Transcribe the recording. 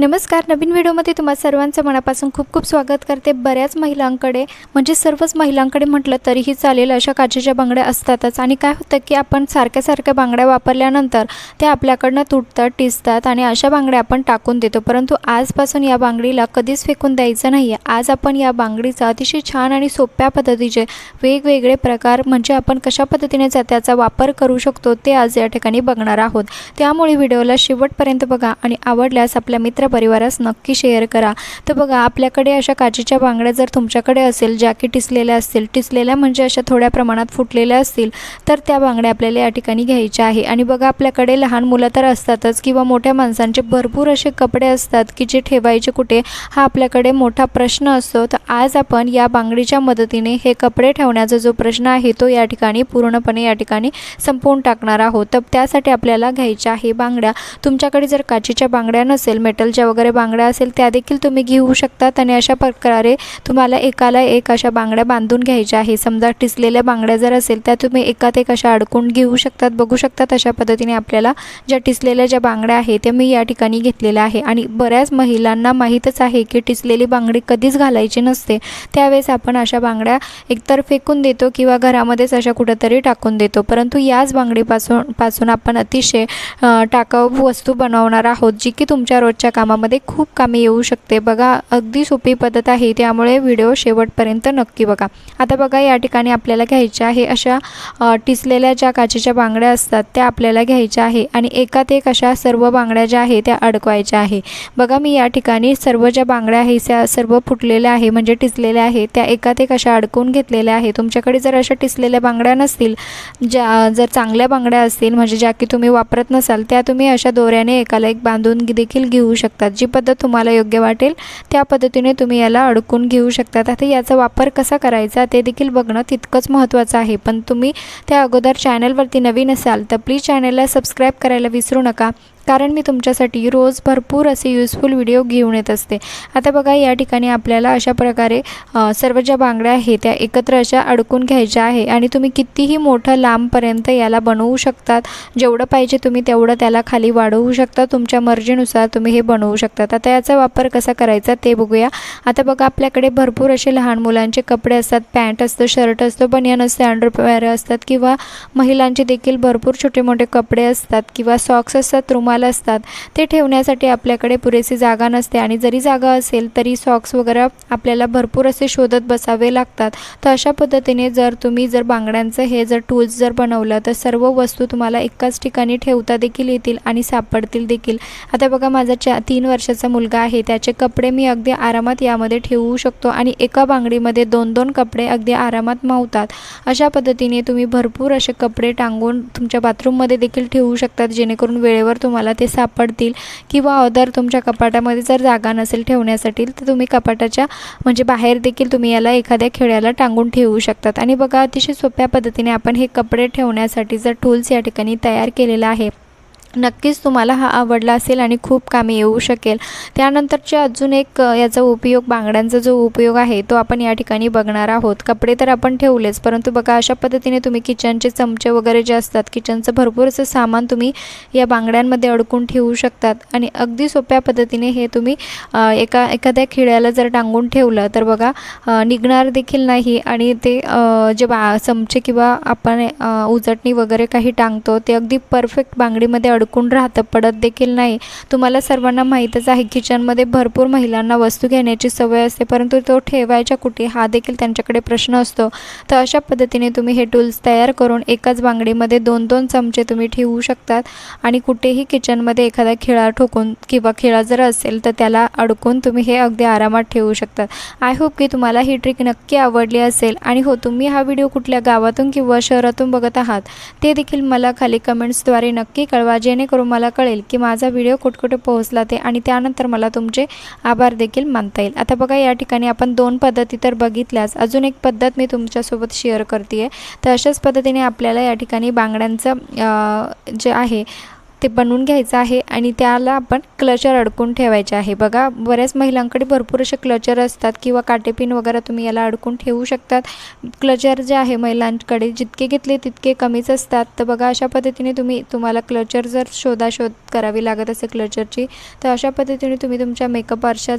नमस्कार नवीन व्हिडिओमध्ये तुम्हा सर्वांचं मनापासून खूप खूप स्वागत करते. बऱ्याच महिलांकडे म्हणजे सर्वच महिलांकडे म्हटलं तरीही चालेल अशा काचेच्या बांगड्या असतातच. आणि काय होतं की आपण सारख्या सारख्या बांगड्या वापरल्यानंतर त्या आपल्याकडनं तुटतात टिसतात आणि अशा बांगड्या आपण टाकून देतो. परंतु आजपासून या बांगडीला कधीच फेकून द्यायचं नाही आहे आज आपण या बांगडीचा अतिशय छान आणि सोप्या पद्धतीचे वेगवेगळे प्रकार म्हणजे आपण कशा पद्धतीने त्याचा वापर करू शकतो ते आज या ठिकाणी बघणार आहोत. त्यामुळे व्हिडिओला शेवटपर्यंत बघा आणि आवडल्यास आपल्या मित्र परिवारास नक्की शेअर करा. तर बघा आपल्याकडे अशा काचेच्या बांगड्या जर तुमच्याकडे असेल ज्या की टिसलेल्या असतील टिसलेल्या म्हणजे अशा थोड्या प्रमाणात फुटलेल्या असतील तर त्या बांगड्या आपल्याला या ठिकाणी घ्यायच्या आहे. आणि बघा आपल्याकडे लहान मुलं तर असतातच किंवा मोठ्या माणसांचे भरपूर असे कपडे असतात की जे ठेवायचे कुठे हा आपल्याकडे मोठा प्रश्न असतो. तर आज आपण या बांगडीच्या मदतीने हे कपडे ठेवण्याचा जो प्रश्न आहे तो या ठिकाणी पूर्णपणे या ठिकाणी संपवून टाकणार आहोत. तर त्यासाठी आपल्याला घ्यायच्या आहे बांगड्या. तुमच्याकडे जर काचेच्या बांगड्या नसेल मेटल ज्या वगैरे बांगड्या असेल त्या देखील तुम्ही घेऊ शकतात आणि अशा प्रकारे तुम्हाला एकाला एक अशा बांगड्या बांधून घ्यायच्या आहे समजा टिसलेल्या बांगड्या जर असेल त्या तुम्ही एकात एक अशा अडकून घेऊ शकतात बघू शकतात अशा पद्धतीने आपल्याला ज्या टिसलेल्या ज्या बांगड्या आहेत त्या मी या ठिकाणी घेतलेल्या आहे. आणि बऱ्याच महिलांना माहीतच आहे की टिसलेली बांगडी कधीच घालायची नसते. त्यावेळेस आपण अशा बांगड्या एकतर फेकून देतो किंवा घरामध्येच अशा कुठंतरी टाकून देतो. परंतु याच बांगडीपासून पासून आपण अतिशय टाकाऊ वस्तू बनवणार आहोत जी की तुमच्या रोजच्या कामामध्ये खूप कामी येऊ शकते. बघा अगदी सोपी पद्धत आहे. त्यामुळे व्हिडिओ शेवटपर्यंत नक्की बघा. आता बघा या ठिकाणी आपल्याला घ्यायच्या आहे अशा टिचलेल्या टिसलेल्या ज्या काचेच्या बांगड्या असतात त्या आपल्याला घ्यायच्या आहे आणि एकात एक अशा सर्व बांगड्या ज्या आहे त्या अडकवायच्या आहे. बघा मी या ठिकाणी सर्व ज्या बांगड्या आहे त्या सर्व फुटलेल्या आहे म्हणजे टिसलेल्या आहे त्या एकात एक अशा अडकवून घेतलेल्या आहे तुमच्याकडे जर अशा टिसलेल्या बांगड्या नसतील ज्या जर चांगल्या बांगड्या असतील म्हणजे ज्या की तुम्ही वापरत नसाल त्या तुम्ही अशा दोऱ्याने एकाला एक बांधून देखील घेऊ शकता. शकतात. जी पद्धत तुम्हाला योग्य वाटेल त्या पद्धतीने तुम्ही याला अडकून घेऊ शकतात. आता याचा वापर कसा करायचा ते देखील बघणं तितकंच महत्त्वाचं आहे. पण तुम्ही त्या अगोदर चॅनलवरती नवीन असाल तर प्लीज चॅनलला सबस्क्राईब करायला विसरू नका. कारण मी तुमच्यासाठी रोज भरपूर असे युजफुल व्हिडिओ घेऊन येत असते. आता बघा या ठिकाणी आपल्याला अशा प्रकारे सर्व ज्या बांगड्या आहेत त्या एकत्र अशा अडकून घ्यायच्या आहे आणि तुम्ही कितीही मोठं लांबपर्यंत याला बनवू शकतात. जेवढं पाहिजे तुम्ही तेवढं त्याला खाली वाढवू शकता. तुमच्या मर्जीनुसार तुम्ही हे बनवू शकतात. आता याचा वापर कसा करायचा ते बघूया. आता बघा आपल्याकडे भरपूर असे लहान मुलांचे कपडे असतात पॅन्ट असतं शर्ट असतो बनियान असते अंडरवेअर असतात किंवा महिलांचे देखील भरपूर छोटे मोठे कपडे असतात किंवा सॉक्स असतात रुमाल असतात. ते ठेवण्यासाठी आपल्याकडे पुरेशी जागा नसते आणि जरी जागा असेल तरी सॉक्स वगैरे आपल्याला भरपूर असे शोधत बसावे लागतात. तर अशा पद्धतीने जर तुम्ही जर बांगड्यांचं हे जर टूल्स जर बनवलं तर सर्व वस्तू तुम्हाला एकाच ठिकाणी ठेवता देखील येतील आणि सापडतील देखील. आता बघा माझा चा तीन वर्षाचा मुलगा आहे. त्याचे कपडे मी अगदी आरामात यामध्ये ठेवू शकतो आणि एका बांगडीमध्ये दोन दोन कपडे अगदी आरामात मावतात. अशा पद्धतीने तुम्ही भरपूर असे कपडे टांगून तुमच्या बाथरूममध्ये देखील ठेवू शकतात जेणेकरून वेळेवर तुम्हाला ते सापडतील किंवा अदर तुमच्या कपाटामध्ये जर जागा नसेल ठेवण्यासाठी तर तुम्ही कपाटाच्या म्हणजे बाहेर देखील तुम्ही याला एखाद्या खेळ्याला टांगून ठेवू शकतात. आणि बघा अतिशय सोप्या पद्धतीने आपण हे कपडे ठेवण्यासाठी जर टूल्स या ठिकाणी तयार केलेलं आहे. नक्कीच तुम्हाला हा आवडला असेल आणि खूप कामी येऊ शकेल. त्यानंतरचे अजून एक याचा उपयोग बांगड्यांचा जो उपयोग आहे तो आपण या ठिकाणी बघणार आहोत. कपडे तर आपण ठेवलेच परंतु बघा अशा पद्धतीने तुम्ही किचनचे चमचे वगैरे जे असतात किचनचं भरपूर असं सामान तुम्ही या बांगड्यांमध्ये अडकून ठेवू शकतात. आणि अगदी सोप्या पद्धतीने हे तुम्ही एका एखाद्या खिळ्याला जर टांगून ठेवलं तर बघा निघणार देखील नाही. आणि ते जे बा चमचे किंवा आपण उजटणी वगैरे काही टांगतो ते अगदी परफेक्ट बांगडीमध्ये अडकून राहतं पडत देखील नाही. तुम्हाला सर्वांना माहीतच आहे किचनमध्ये भरपूर महिलांना वस्तू घेण्याची सवय असते परंतु तो ठेवायच्या कुठे हा देखील त्यांच्याकडे प्रश्न असतो. तर अशा पद्धतीने तुम्ही हे टूल्स तयार करून एकाच बांगडीमध्ये दोन दोन चमचे तुम्ही ठेवू शकतात आणि कुठेही किचनमध्ये एखादा खिळा ठोकून किंवा खिळा जर असेल तर त्याला अडकून तुम्ही हे अगदी आरामात ठेवू शकतात. आय होप की तुम्हाला ही ट्रिक नक्की आवडली असेल आणि हो तुम्ही हा व्हिडिओ कुठल्या गावातून किंवा शहरातून बघत आहात ते देखील मला खाली कमेंट्सद्वारे नक्की कळवा. जेणेकरून मला कळेल की माझा व्हिडिओ कुठकुठे पोहोचला ते आणि त्यानंतर मला तुमचे आभार देखील मानता येईल. आता बघा या ठिकाणी आपण दोन पद्धती तर बघितल्याच. अजून एक पद्धत मी तुमच्यासोबत शेअर करते आहे तर अशाच पद्धतीने आपल्याला या ठिकाणी बांगड्यांचं जे आहे ते बनवून घ्यायचं आहे आणि त्याला आपण क्लचर अडकून ठेवायचे आहे. बघा बऱ्याच महिलांकडे भरपूर असे क्लचर असतात किंवा काटेपिन वगैरे तुम्ही याला अडकून ठेवू शकतात. क्लचर जे आहे महिलांकडे जितके घेतले तितके कमीच असतात. तर बघा अशा पद्धतीने तुम्ही तुम्हाला क्लचर जर शोधाशोध करावी लागत असेल क्लचरची तर अशा पद्धतीने तुम्ही तुमच्या मेकअप आरशात